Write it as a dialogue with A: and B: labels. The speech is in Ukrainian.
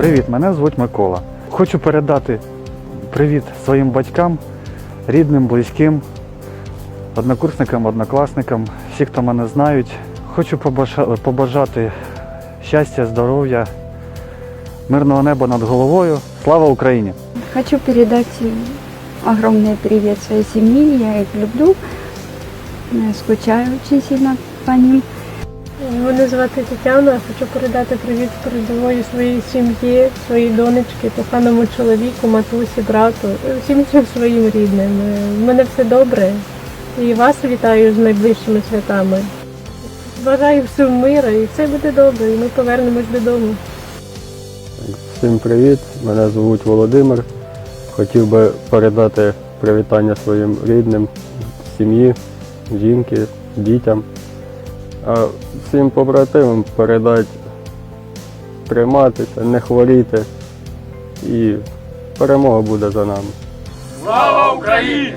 A: Привіт, мене звуть Микола. Хочу передати привіт своїм батькам, рідним, близьким, однокурсникам, однокласникам, всі, хто мене знають. Хочу побажа- побажати щастя, здоров'я, мирного неба над головою. Слава Україні!
B: Хочу передать э, огромный привет своей семье. Я их люблю. Э, Скучаю очень сильно по ним.
C: Мене звати Тетяна, хочу передати привіт передової своїй сім'ї, своїй донечці, коханому чоловіку, матусі, брату, всім всім своїм рідним. У мене все добре і вас вітаю з найближчими святами. Бажаю всім мира і все буде добре, і ми повернемось додому.
D: Всім привіт! Мене звуть Володимир. Хотів би передати привітання своїм рідним, сім'ї, жінки, дітям. А всім побратимам передати триматися, не хворіти і перемога буде за нами.
E: Слава Україні!